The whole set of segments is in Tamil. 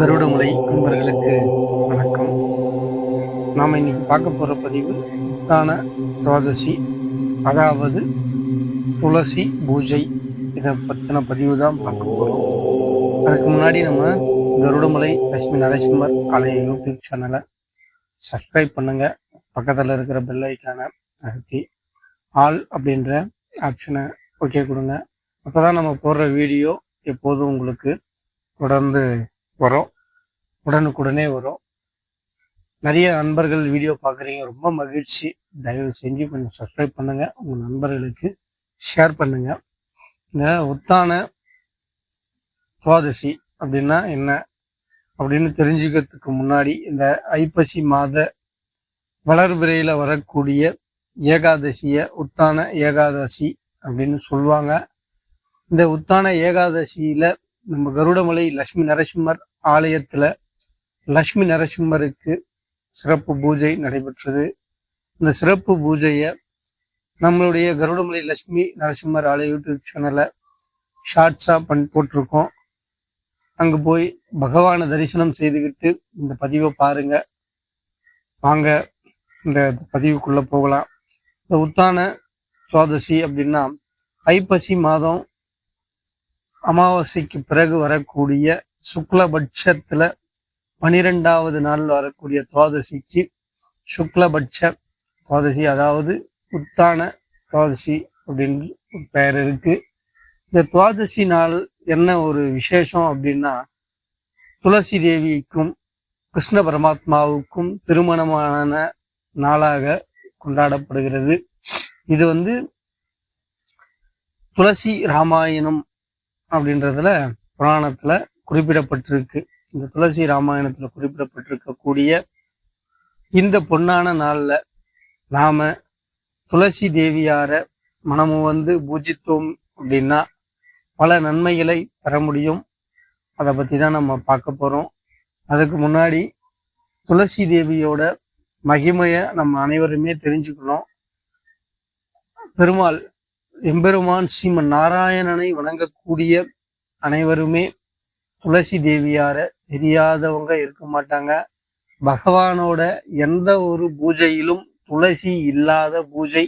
கருடமுலை நண்பர்களுக்கு வணக்கம். நாம் இன்னைக்கு பார்க்க போகிற பதிவு தான துவாதசி அதாவது துளசி பூஜை. இதை பற்றின பதிவு தான் பார்க்க போகிறோம் அதுக்கு முன்னாடி நம்ம கருடமலை லட்சுமி நரசிம்மர் ஆலய யூடியூப் சேனலை சப்ஸ்கிரைப் பண்ணுங்க. பக்கத்தில் இருக்கிற பெல் ஐக்கானை அழுத்தி ஆல் அப்படின்ற ஆப்ஷனை ஓகே கொடுங்க. அப்போ தான் நம்ம போடுற வீடியோ எப்போதும் உங்களுக்கு தொடர்ந்து வரும். உடனுக்குடனே வரும். நிறைய நண்பர்கள் வீடியோ பார்க்குறீங்க. ரொம்ப மகிழ்ச்சி. தயவு செஞ்சு கொஞ்சம் சப்ஸ்கிரைப் பண்ணுங்க. உங்கள் நண்பர்களுக்கு ஷேர் பண்ணுங்க. இந்த உத்தான துவாதசி அப்படின்னா என்ன? அப்படின்னு தெரிஞ்சுக்கிறதுக்கு முன்னாடி இந்த ஐப்பசி மாத வளர்பிறையில வரக்கூடிய ஏகாதசியை உத்தான ஏகாதசி அப்படின்னு சொல்லுவாங்க. இந்த உத்தான ஏகாதசியில நம்ம கருடமலை லட்சுமி நரசிம்மர் ஆலயத்துல லட்சுமி நரசிம்மருக்கு சிறப்பு பூஜை நடைபெற்றது. இந்த சிறப்பு பூஜையை நம்மளுடைய கருடமலை லட்சுமி நரசிம்மர் ஆலய யூடியூப் சேனலை ஷார்ட்ஸாக பண் போட்டிருக்கோம். அங்கே போய் பகவானை தரிசனம் செய்துக்கிட்டு இந்த பதிவை பாருங்க. வாங்க இந்த பதிவுக்குள்ள போகலாம். இந்த உத்தான சுவாதசி அப்படின்னா ஐப்பசி மாதம் அமாவாசைக்கு பிறகு வரக்கூடிய சுக்லபட்சத்துல பனிரெண்டாவது நாளில் வரக்கூடிய துவாதசிக்கு சுக்லபட்ச துவாதசி அதாவது உத்தான துவாதசி அப்படின்னு ஒரு பெயர் இருக்கு. இந்த துவாதசி நாள் என்ன ஒரு விசேஷம் அப்படின்னா துளசி தேவிக்கும் கிருஷ்ண பரமாத்மாவுக்கும் திருமணமான நாளாக கொண்டாடப்படுகிறது. இது வந்து துளசி ராமாயணம் அப்படின்றதுல புராணத்துல குறிப்பிடப்பட்டிருக்கு. இந்த துளசி ராமாயணத்துல குறிப்பிடப்பட்டிருக்கக்கூடிய இந்த பொன்னான நாள்ல நாம துளசி தேவியார மனமும் வந்து பூஜித்தோம் அப்படின்னா பல நன்மைகளை பெற முடியும். அதை பத்தி தான் நம்ம பார்க்க போறோம். அதுக்கு முன்னாடி துளசி தேவியோட மகிமைய நம்ம அனைவருமே தெரிஞ்சுக்கணும். பெருமாள் எம்பெருமான் ஸ்ரீமன் நாராயணனை வணங்கக்கூடிய அனைவருமே துளசி தேவியார தெரியாதவங்க இருக்க மாட்டாங்க. பகவானோட எந்த ஒரு பூஜையிலும் துளசி இல்லாத பூஜை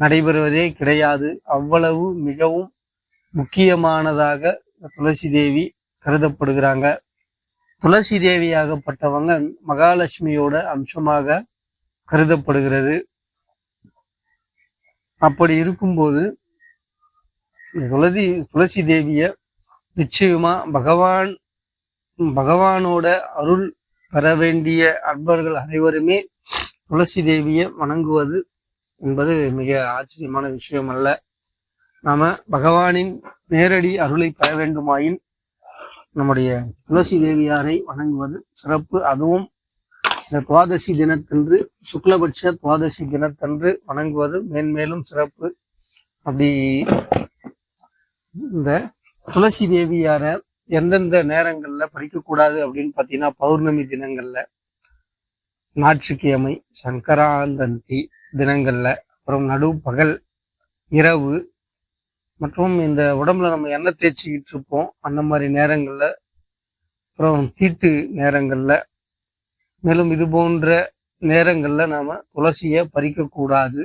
நடைபெறுவதே கிடையாது. அவ்வளவு மிகவும் முக்கியமானதாக துளசி தேவி கருதப்படுகிறாங்க. துளசி தேவியாகப்பட்டவங்க மகாலட்சுமியோட அம்சமாக கருதப்படுகிறது. அப்படி இருக்கும்போது துளசி துளசி தேவிய நிச்சயமா பகவான் பகவானோட அருள் பெற வேண்டிய அன்பர்கள் அனைவருமே துளசி தேவியை வணங்குவது என்பது மிக ஆச்சரியமான விஷயம் அல்ல நாம பகவானின் நேரடி அருளை பெற வேண்டுமாயின் நம்முடைய துளசி தேவியாரை வணங்குவது சிறப்பு. அதுவும் இந்த துவாதசி தினத்தன்று சுக்லபட்ச துவாதசி தினத்தன்று வணங்குவது மேன்மேலும் சிறப்பு. அப்படி இந்த துளசி தேவியார எந்தெந்த நேரங்களில் பறிக்கக்கூடாது அப்படின்னு பார்த்தீங்கன்னா பௌர்ணமி தினங்களில் ஞாயிற்றுக்கிழமை சங்கராந்தந்தி தினங்களில் அப்புறம் நடு பகல் இரவு மற்றும் இந்த உடம்புல நம்ம எண்ணெய் தேய்ச்சிக்கிட்டு இருப்போம். அந்த மாதிரி நேரங்களில் அப்புறம் தீட்டு நேரங்களில் மேலும் இது போன்ற நேரங்கள்ல நாம துளசியை பறிக்கக்கூடாது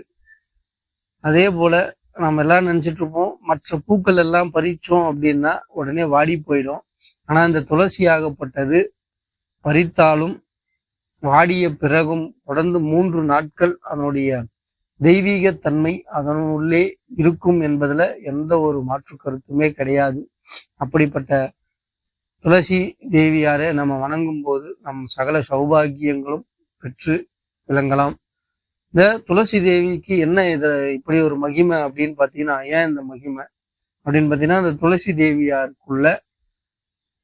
அதே போல நம்ம எல்லாம் நினச்சிட்ருப்போம் மற்ற பூக்கள் எல்லாம் பறிச்சோம் அப்படின்னா உடனே வாடி போயிடும். ஆனா இந்த துளசி ஆகப்பட்டது பறித்தாலும் வாடிய பிறகும் தொடர்ந்து மூன்று நாட்கள் அதனுடைய தெய்வீக தன்மை அதனுள்ளே இருக்கும் என்பதுல எந்த ஒரு மாற்று கருத்துமே கிடையாது. அப்படிப்பட்ட துளசி தேவியாரை நம்ம வணங்கும் போது நம் சகல சௌபாகியங்களும் பெற்று விளங்கலாம். இந்த துளசி தேவிக்கு என்ன இத இப்படி ஒரு மகிமை அப்படின்னு பார்த்தீங்கன்னா ஏன் இந்த மகிமை? அப்படின்னு பார்த்தீங்கன்னா இந்த துளசி தேவியாருக்குள்ள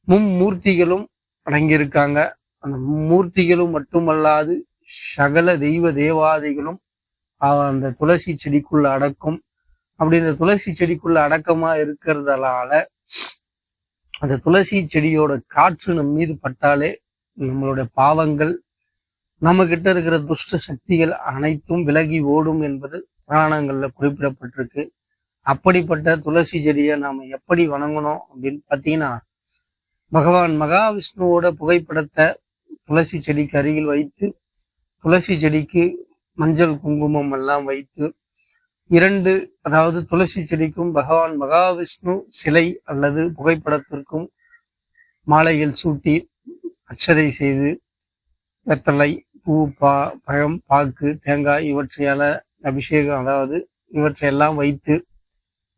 மும்மூர்த்திகளும் அடங்கியிருக்காங்க. அந்த மூர்த்திகளும் மட்டுமல்லாது சகல தெய்வ தேவாதைகளும் அந்த துளசி செடிக்குள்ள அடக்கும். அப்படி இந்த துளசி செடிக்குள்ள அடக்கமா இருக்கிறதால அந்த துளசி செடியோட காற்று நம் மீது பட்டாலே நம்மளுடைய பாவங்கள் நம்ம கிட்ட இருக்கிற துஷ்ட சக்திகள் அனைத்தும் விலகி ஓடும் என்பது புராணங்கள்ல குறிப்பிடப்பட்டிருக்கு. அப்படிப்பட்ட துளசி செடியை நாம எப்படி வணங்கணும் அப்படின்னு பார்த்தீங்கன்னா பகவான் மகாவிஷ்ணுவோட புகைப்படத்தை துளசி செடிக்கு அருகில் வைத்து துளசி செடிக்கு மஞ்சள் குங்குமம் எல்லாம் வைத்து இரண்டு அதாவது துளசி செடிக்கும் பகவான் மகாவிஷ்ணு சிலை அல்லது புகைப்படத்திற்கும் மாலைகள் சூட்டி அட்சதை செய்து வெத்தலை பூ பா பழம் பாக்கு தேங்காய் இவற்றையால அபிஷேகம் அதாவது இவற்றையெல்லாம் வைத்து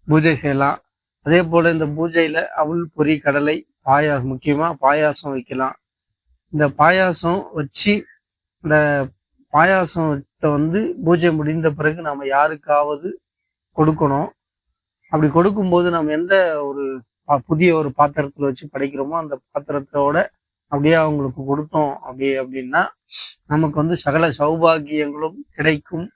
பூஜை செய்யலாம். அதே போல இந்த பூஜையில அவள் பொரி கடலை பாயாசம் முக்கியமா பாயாசம் வைக்கலாம். இந்த பாயாசம் வச்சு இந்த பாயாசத்தை வந்து பூஜை முடிந்த பிறகு நாம் யாருக்காவது கொடுக்கணும். அப்படி கொடுக்கும்போது நம்ம எந்த ஒரு பா- புதிய ஒரு பாத்திரத்தில் வச்சு படைக்கிறோமோ அந்த பாத்திரத்தோட அப்படியே அவங்களுக்கு கொடுத்தோம் அப்படி அப்படின்னா நமக்கு வந்து சகல சௌபாகியங்களும் கிடைக்கும்.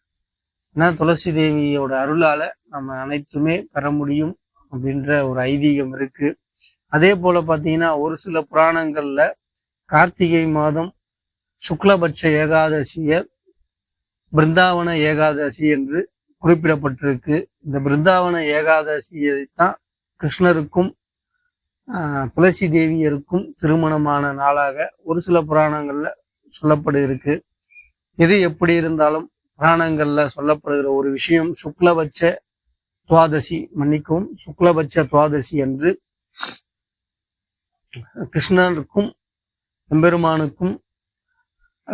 ஏன்னா துளசி தேவியோட அருளால நம்ம அனைத்துமே பெற முடியும் அப்படின்ற ஒரு ஐதீகம் இருக்கு. அதே போல பார்த்தீங்கன்னா ஒரு சில புராணங்கள்ல கார்த்திகை மாதம் சுக்லபட்ச ஏகாதசிய பிருந்தாவன ஏகாதசி என்று குறிப்பிடப்பட்டிருக்கு. இந்த பிருந்தாவன ஏகாதசியை தான் கிருஷ்ணருக்கும் ஆஹ், துளசி தேவியருக்கும் திருமணமான நாளாக ஒரு சில புராணங்கள்ல சொல்லப்படு இருக்கு எது எப்படி இருந்தாலும் புராணங்கள்ல சொல்லப்படுகிற ஒரு விஷயம் சுக்லபட்ச துவாதசி மன்னிக்கவும் சுக்லபட்ச துவாதசி என்று கிருஷ்ணருக்கும் எம்பெருமானுக்கும்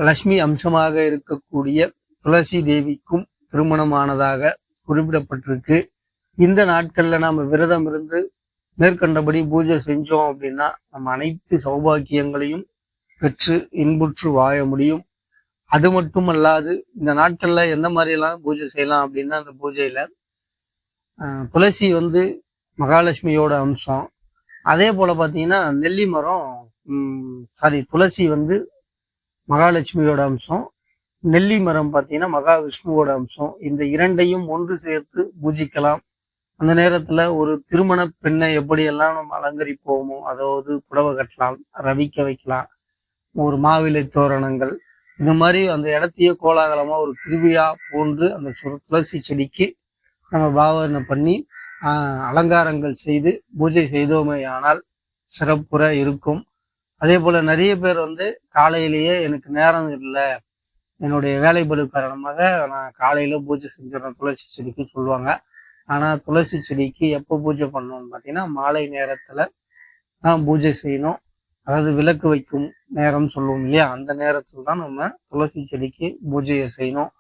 லட்சுமி அம்சமாக இருக்கக்கூடிய துளசி தேவிக்கும் திருமணமானதாக குறிப்பிடப்பட்டிருக்கு. இந்த நாட்கள்ல நாம விரதம் இருந்து மேற்கண்டபடி பூஜை செஞ்சோம் அப்படின்னா நம்ம அனைத்து சௌபாக்கியங்களையும் பெற்று இன்புற்று வாழ முடியும். அது மட்டும் அல்லாது இந்த நாட்கள்ல எந்த மாதிரிலாம் பூஜை செய்யலாம் அப்படின்னா அந்த பூஜையில துளசி வந்து மகாலட்சுமியோட அம்சம். அதே போல பார்த்தீங்கன்னா நெல்லி மரம் சாரி துளசி வந்து மகாலட்சுமியோட அம்சம் நெல்லி மரம் பார்த்தீங்கன்னா மகாவிஷ்ணுவோட அம்சம். இந்த இரண்டையும் ஒன்று சேர்த்து பூஜிக்கலாம். அந்த நேரத்துல ஒரு திருமண பெண்ணை எப்படியெல்லாம் நம்ம அலங்கரிப்போமோ அதாவது புடவை கட்டலாம் ரவிக்க வைக்கலாம் ஒரு மாவிலை தோரணங்கள் இந்த மாதிரி அந்த இடத்தையே கோலாகலமா ஒரு திருவிழா போன்று அந்த சுரு துளசி செடிக்கு நம்ம பாவனை பண்ணி அலங்காரங்கள் செய்து பூஜை செய்தோமே ஆனால் சிறப்புற இருக்கும். அதே போல நிறைய பேர் வந்து காலையிலேயே எனக்கு நேரம் இல்லை என்னுடைய வேலைப்படு காரணமாக நான் காலையில பூஜை செஞ்சிடறேன் துளசி செடிக்கு சொல்லுவாங்க. ஆனா துளசி செடிக்கு எப்போ பூஜை பண்ணணும்னு பார்த்தீங்கன்னா மாலை நேரத்துல தான் பூஜை செய்யணும். அதாவது விளக்கு வைக்கும் நேரம் சொல்லுவோம் இல்லையா? அந்த நேரத்தில் தான் நம்ம துளசி செடிக்கு பூஜையை செய்யணும்.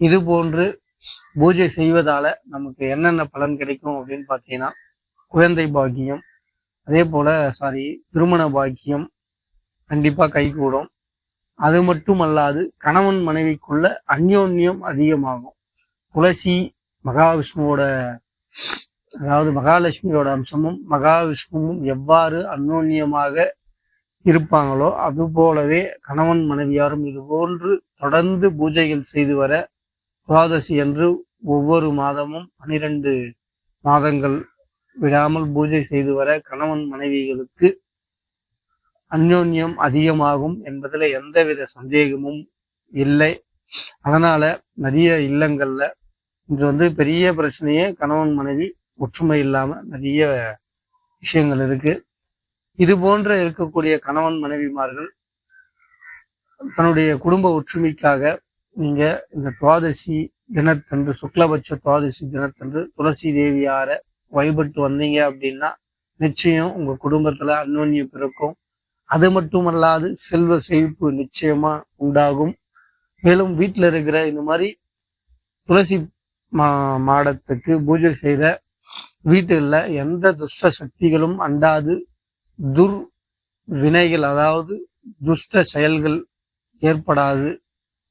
இது போன்று பூஜை செய்வதால நமக்கு என்னென்ன பலன் கிடைக்கும் அப்படின்னு பார்த்தீங்கன்னா குழந்தை பாக்கியம் அதே போல சாரி திருமண பாக்கியம் கண்டிப்பா கைகூடும். அது மட்டும் அல்லாது கணவன் மனைவிக்குள்ள அந்யோன்யம் அதிகமாகும். துளசி மகாவிஷ்ணுவோட அதாவது மகாலட்சுமியோட அம்சமும் மகாவிஷ்ணுவும் எவ்வாறு அந்யோன்யமாக இருப்பாங்களோ அது போலவே கணவன் மனைவியாரும் இது போன்று தொடர்ந்து பூஜைகள் செய்து வர துவாதசி என்று ஒவ்வொரு மாதமும் பனிரெண்டு மாதங்கள் விடாமல் பூஜை செய்து வர கணவன் மனைவிகளுக்கு அந்யோன்யம் அதிகமாகும் என்பதுல எந்தவித சந்தேகமும் இல்லை. அதனால நிறைய இல்லங்கள்ல இன்று வந்து பெரிய பிரச்சனையே கணவன் மனைவி ஒற்றுமை இல்லாம நிறைய விஷயங்கள் இருக்கு. இது போன்ற இருக்கக்கூடிய கணவன் மனைவிமார்கள் தன்னுடைய குடும்ப ஒற்றுமைக்காக நீங்க இந்த துவாதசி தினத்தன்று சுக்லபட்ச துவாதசி தினத்தன்று துளசி தேவியார வழிபட்டு வந்தீங்க அப்படின்னா நிச்சயம் உங்க குடும்பத்துல அந்யோன்யம் பிறக்கும். அது மட்டுமல்லாது செல்வ செழிப்பு நிச்சயமா உண்டாகும். மேலும் வீட்டில் இருக்கிற இந்த மாதிரி துளசி மா மாடத்துக்கு பூஜை செய்த வீட்டில் எந்த துஷ்ட சக்திகளும் அண்டாது. துர் வினைகள் அதாவது துஷ்ட செயல்கள் ஏற்படாது.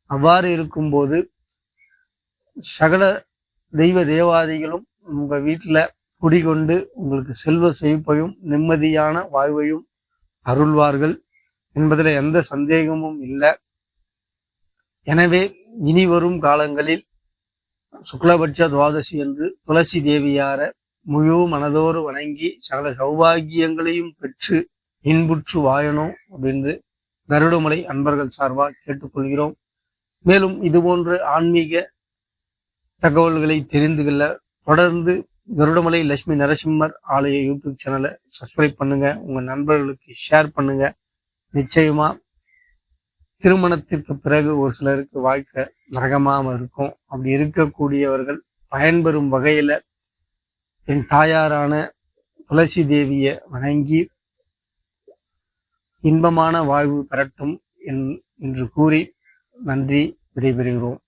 அவ்வாறு இருக்கும்போது சகல தெய்வ தேவாதிகளும் உங்க வீட்டில் குடிகொண்டு உங்களுக்கு செல்வ செழிப்பையும் நிம்மதியான வாழ்வையும் அருள்வார்கள் என்பதில் எந்த சந்தேகமும் இல்லை. எனவே இனி வரும் காலங்களில் சுக்லபட்ச துவாதசி என்று துளசி தேவியார முழு மனதோடு வணங்கி சகல சௌபாகியங்களையும் பெற்று இன்புற்று வாழணும் அப்படின்னு கருடமலை அன்பர்கள் சார்பாக கேட்டுக்கொள்கிறோம். மேலும் இதுபோன்ற ஆன்மீக தகவல்களை தெரிந்து கொள்ள தொடர்ந்து கருடமலை லட்சுமி நரசிம்மர் ஆலய யூடியூப் சேனலை சப்ஸ்கிரைப் பண்ணுங்க. உங்க நண்பர்களுக்கு ஷேர் பண்ணுங்க. நிச்சயமா திருமணத்திற்கு பிறகு ஒரு சிலருக்கு வாழ்க்கை நரகமாக இருக்கும். அப்படி இருக்கக்கூடியவர்கள் பயன்பெறும் வகையில என் தாயாரான துளசி தேவியை வணங்கி இன்பமான வாழ்வு பெறட்டும் என் என்று கூறி நன்றி விடைபெறுகிறோம்.